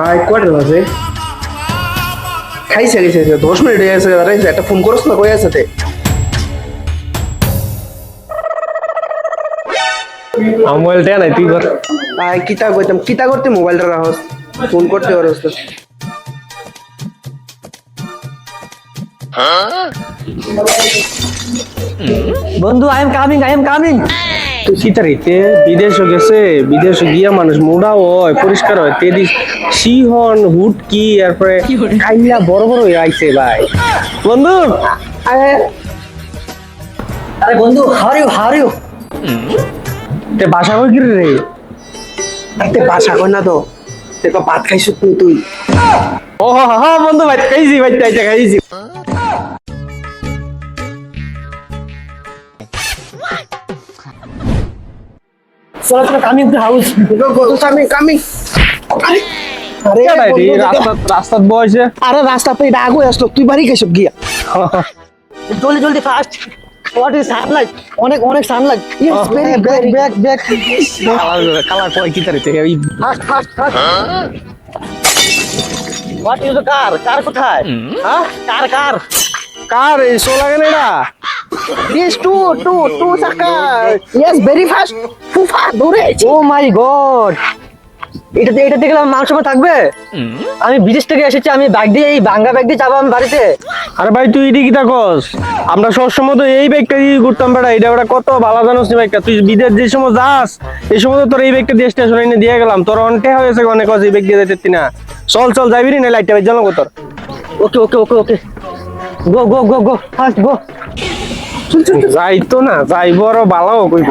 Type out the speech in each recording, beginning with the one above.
তাই কয়টা বাজে? খাইছে খাইছে খাইছে। দশ মিনিট হয়ে গেছে আরে একটা ফোন করছ না কই আছে তে? মোবাইলটা নাই তুই কর। আই কিতা কইতাম কিতা করতে মোবাইলটা রাখস ফোন করতে পারস তো। বন্ধু I am coming I am coming তুই চিতারিতে বিদেশ গেছে বিদেশ গিয়া মানুষ মোড়া হয় পরিষ্কার হয়। তেদি সিহন হুটকি এরপরে কাইলা বড় বড় হয়ে আইছে ভাই। বন্ধু? আরে বন্ধু হাউ ইউ হাউ ইউ তে বাসা কই কি রে? আইতে বাসা কই না তো। দেখো ভাত খাইছ তুই? ও হা হা বন্ধু ভাই খাইছি ভাই তাইতে খাইছি। চলো চলো কামিং টু হাউস কামি কামি আরে কেডা বন্ধু, রে দেখো- রাস্তা রাস্তাত বসে আরে রাস্তা পেয়ে আগে আসলো। তুই বাড়ি খাইছ গিয়া? জলদি জলদি ফাস্ট হোয়াট ইজ সানলাইট অনেক অনেক sunlight yes very back back back colour colour কই চিতারিতে এই fast fast fast what is the car car কোথায়? হ্যাঁ কার কার কার এই সোলা কেন এটা Yes, two, two, two চাকা Yes, very fast. ফুফা দৌড়ে। ও মাই গড এটাতে এটা দেখলে আমার সম্মান থাকবে? আমি বিদেশ থেকে এসেছি আমি ব্যাগ দিয়ে এই বাঙ্গা ব্যাগ দিয়ে যাব আমি বাড়িতে। আরে ভাই তুই এদিকে থাকস। আমরা সবসময় তো এই ব্যাগটা দিয়ে ঘুরতাম বেড়া। এটা বেটা কত ভালো জানোস নি ব্যাগটা তুই বিদেশ যে সময় যাস এই সময় তো তোর এই ব্যাগটা দিয়ে স্টেশনে এনে দিয়ে গেলাম। তোর অনটে হয়েছে অনেক আছে এই ব্যাগ দিয়ে যেতে না। চল চল যাবি নি লাইটটা বেজ জানো তোর। ওকে ওকে ওকে ওকে গো গো গো গো ফাস্ট গো যাইতো না যাইব আর বালাও কইব।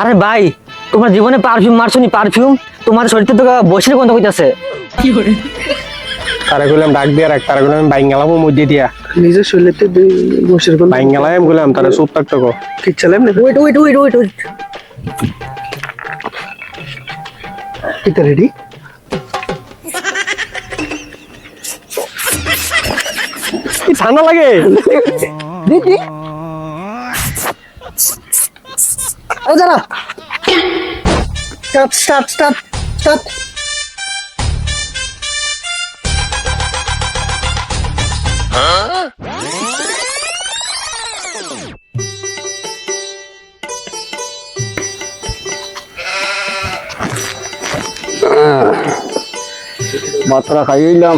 আরে ভাই তোমার জীবনে পারফিউম মারছো নি পারফিউম তোমার শরীরে তো বসে গন্ধ কইতাছে। কি করে? তারা কইলাম ডাক দিয়ে রাখ তারা কইলাম বাইঙ্গালামো মধ্যে দিয়া। নিজের শরীরেতে দুই বসের কোন বাইং গেলাম কইলাম তারা চুপ থাকতো কো ঠিক চালাম না। Wait wait wait wait wait ready কি ঠান্ডা লাগে? দিদি। আরে দাঁড়া। স্টার্ট স্টার্ট স্টার্ট স্টার্ট মাত্রা খাইলাম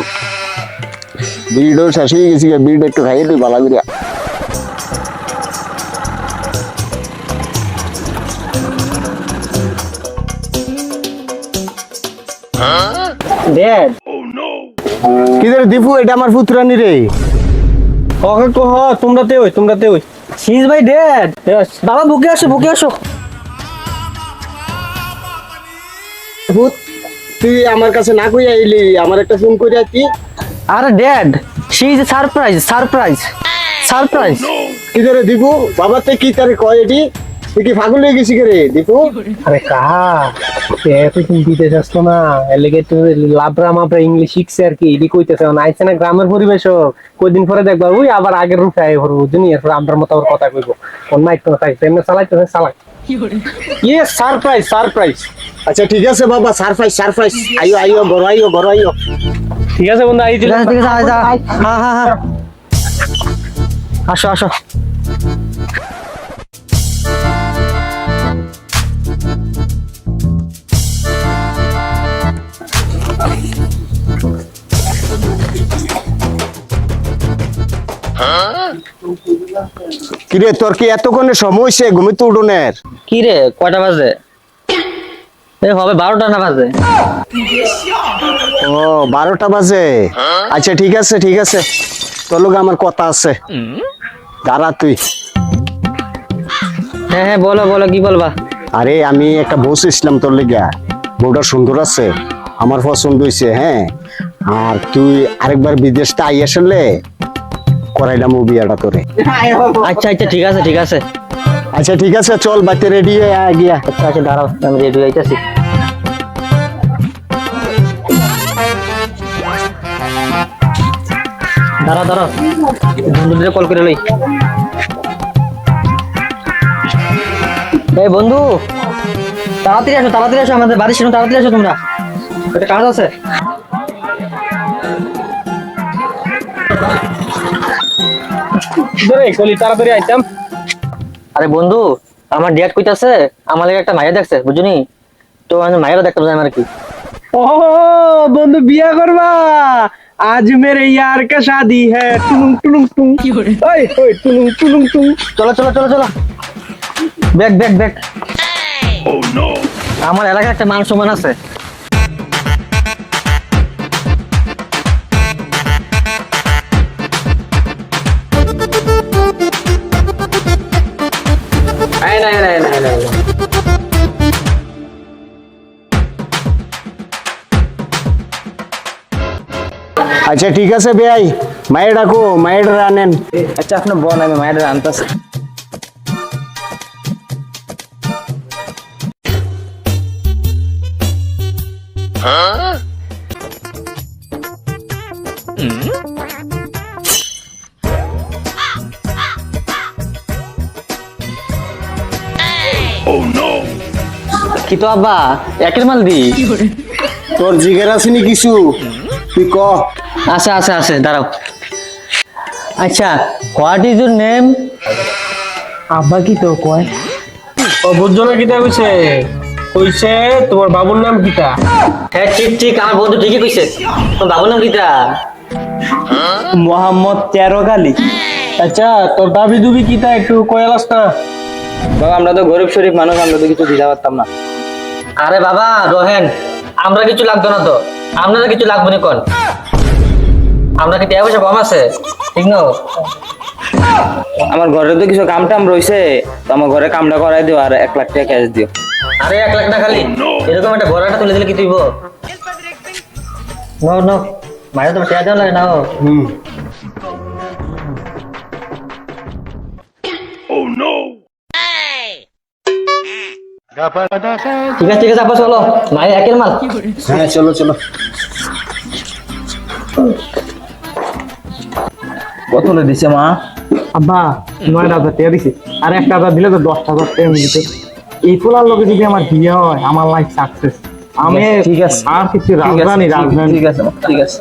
বিড়ও শেষ হয়ে গেছি বিড় একটু খাইয়ে দিই ভালো করিয়া ড্যাড কি রে দীপু এটা আমার পুত্রানি রে। ওকে কো হ তোমরা তে ওই তোমরা তে ওই। শি ইজ মাই ড্যাড বাবা বুকে আসো বুকে আসো। ভূত। তুই আমার কাছে না কইয়া আইলি আমার একটা ফোন কইরা তুই আরে dad she is surprise surprise surprise কি রে দীপু? বাবা তে কি তারে কয় এটি? তুই কি পাগল হয়ে গেছি রে দীপু? আরে কা তুই তুমি বিদেশ আসতো না। এলাকে তুই লাভরা মাপরা ইংলিশ শিখছে আর কি এদিকে কইতেছে না। আইছে না গ্রামের পরিবেশ কদিন পরে দেখবা ওই আবার আগের রূপে আয় হরু বুঝনি এরপর আমরার মতো কথা কইবো। কোন মাইক তো থাকছে এমনি চালাইতেছে চালাই ইয়ে সারপ্রাইজ সারপ্রাইজ আচ্ছা ঠিক আছে বাবা সারপ্রাইজ সারপ্রাইজ আইও আইও বড় আইও বড় আইও ঠিক আছে বন্ধু আইছিল ঠিক আছে ঠিক আছে আয়, আয়। হ্যাঁ হ্যাঁ হ্যাঁ আসো আসো কি রে তোর কি এতক্ষণে সময় হইছে ঘুমিতে উঠোনের কি রে কয়টা বাজে? এ হবে বারোটা না বাজে? ও বারোটা বাজে। আচ্ছা ঠিক আছে ঠিক আছে। তোর লোক আমার কথা আছে। দাঁড়া তুই। হ্যাঁ হ্যাঁ বলো বলো কি বলবা? আরে আমি একটা বউ ইসলাম তোর লেগা। বউটা সুন্দর আছে। আমার পছন্দ হয়েছে হ্যাঁ। আর তুই আরেকবার বিদেশটা আই আসলে করাইলাম ও বিয়াটা তোরে। আচ্ছা আচ্ছা ঠিক আছে ঠিক আছে। আচ্ছা ঠিক আছে চল বাচ্চা রেডি হয়ে আয় গিয়া। আচ্ছা আচ্ছা দাঁড়াও আমি রেডি হইতাছি। দাঁড়া দাঁড়া বন্ধুদের কল করে লই। এই বন্ধু তাড়াতাড়ি আসো তাড়াতাড়ি আসো আমাদের বাড়ির সামনে তাড়াতাড়ি আসো তোমরা। একটা কাজ আছে। ধরে কলি তাড়াতাড়ি আইতাম। আরে বন্ধু আমার ডেট কইতাছে আমার একটা মাইয়া দেখছে বুঝুনি? তো আমি মাইয়ারা দেখতে পাই আর কি ও বন্ধু বিয়া করবা? আজ মেরে ইয়ার কা শাদি হ্যাঁ টুনুং টুনুং টুং। ওই ওই টুনুং টুনুং টুং। চলো চলো চলো চলো। ব্যাক ব্যাক ব্যাক আমার এলাকায় একটা মান সম্মান আছে। না না না না আচ্ছা ঠিক আছে বেয়াই মায়ের ডাকো মায়ের আনেন আচ্ছা আপনার বোন আমি মায়ের আনতাছি কি তো আব্বা? একের মাল দি। তোর জিগের আসেনি কিছু? তুই ক। আছে আছে আছে দাঁড়াও। আচ্ছা হোয়াট ইজ ইউর নেম আব্বা কি তো কয়? ও বুঝছ না কিতা কইছে? কইছে তোমার বাবুর নাম কিতা হ্যাঁ ঠিক ঠিক আমার বন্ধু ঠিকই কইছে। তোর বাবুর নাম কিটা? মোহাম্মদ তেরো গালি। আচ্ছা তোর দাবি দুবি কিতা একটু কয়ালাস না। বাবা আমরা তো গরিব শরীফ মানুষ আমরা তো কিছু দিতে পারতাম না। আরে বাবা রোহেন আমরা কিছু লাগতো না তো। আপনারা কিছু লাগবে না কোন? আমরা কি টাকা পয়সা কম আছে? ঠিক না? আমার ঘরে তো কিছু কাম টাম রয়েছে তো আমার ঘরে কামটা করাই দিও আর এক লাখ টাকা ক্যাশ দিও। আরে এক লাখ টাকা খালি? এরকম একটা বড়টা তুলে দিলে কি তুইব? নো নো মায়ের তো টাকা দেওয়া লাগে না ও। ঠিক আছে ঠিক আছে আপা চলো। মায়ের একের মাল। হ্যাঁ চলো চলো। কত হলে দিছে মা। আব্বা নয় হাজার টাকা দিছি। আর একটা হাজার দিলে তো দশ হাজার টাকা মিলিতে এই ফুলার লোকে যদি আমার বিয়ে হয় আমার লাইফ সাকসেস আমি ঠিক আছে। আর কিছু রাজধানী রাজধানী ঠিক আছে ঠিক আছে।